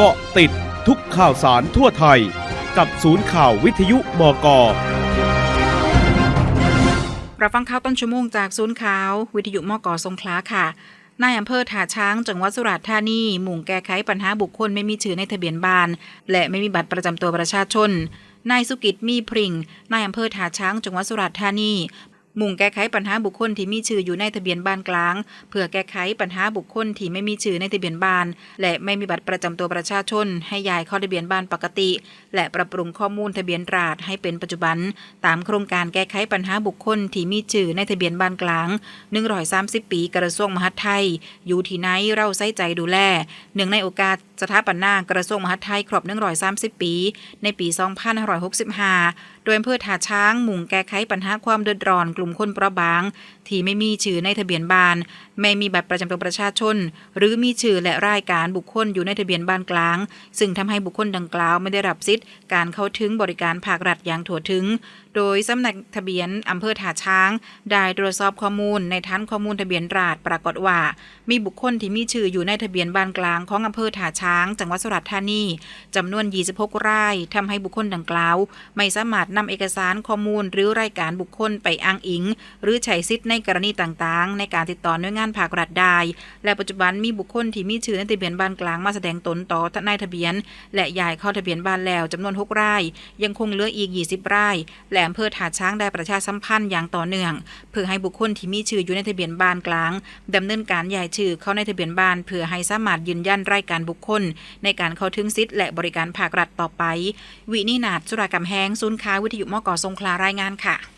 เกาะติดทุกข่าวสารทั่วไทย กับศูนย์ข่าววิทยุมกรับฟังข่าวต้นชั่วโมงจากศูนย์ข่าว วิทยุมกสงขลาค่ะนายอำเภอถาช้างจังหวัดสุราษฎร์ธานีหมุ่งแก้ไขปัญหาบุคคลไม่มีชื่อในทะเบียนบ้าน และไม่มีบัตรประจำตัวประชาชนนายสุกิจมีพริงนายอำเภอถาช้างจังหวัดสุราษฎร์ธานี มุ่งแก้ไขปัญหาบุคคลที่มีชื่ออยู่ในทะเบียนบ้านกลาง เพื่อแก้ไขปัญหาบุคคลที่ไม่มีชื่อในทะเบียนบ้าน และไม่มีบัตรประจำตัวประชาชน ให้ย้ายเข้าทะเบียนบ้านปกติ และปรับปรุงข้อมูลทะเบียนราษฎรให้เป็นปัจจุบัน ตามโครงการแก้ไขปัญหาบุคคลที่มีชื่อในทะเบียนบ้านกลาง 130 ปีกระทรวงมหาดไทย อยู่ที่ไหนเราใส่ใจดูแลเนื่งในโอกาสสถาปนากระทรวงมหาดไทยครบ130 ปี ในปี 2565 โดยอำเภอท่าช้างมุ่งแก้ไขปัญหาความเดือดร้อนกลุ่มคนเปราะบาง ที่ไม่มีชื่อในทะเบียนบ้าน ไม่มีบัตรประจำตัวประชาชน หรือมีชื่อและรายการบุคคลอยู่ในทะเบียนบ้านกลาง ซึ่งทำให้บุคคลดังกล่าวไม่ได้รับสิทธิ์การเข้าถึงบริการภาครัฐอย่างทั่วถึง โดยสำนักทะเบียนอำเภอท่าช้าง ได้ตรวจสอบข้อมูลในฐานข้อมูลทะเบียนราษฎรปรากฏว่า มีบุคคลที่มีชื่ออยู่ในทะเบียนบ้านกลางของอำเภอท่าช้าง จังหวัดสุราษฎร์ธานีจำนวน 26 รายทำให้บุคคลดังกล่าว ไม่สามารถนำเอกสารข้อมูลหรือรายการบุคคลไปอ้างอิงหรือใช้สิทธิ์ในกรณีต่างๆ ในการติดต่อหน่วยงานภาครัฐได้ และปัจจุบันมีบุคคลที่มีชื่อในทะเบียนบ้านกลางมาแสดงตนต่อทนายทะเบียน และย้ายเข้าทะเบียนบ้านแล้วจำนวน 6 ราย ยังคงเหลืออีก 20 ราย และอำเภอถาช้างได้ประชาสัมพันธ์อย่างต่อเนื่อง เพื่อให้บุคคลที่มีชื่ออยู่ในทะเบียนบ้านกลางดำเนินการย้ายชื่อเข้าในทะเบียนบ้าน เพื่อให้สามารถยืนยันรายการบุคคล ในการเข้าถึงสิทธิ์และบริการภาครัฐต่อไป วินินาถสุรากำแหงศูนย์ค้าวิทยุมกสงขลารายงานค่ะ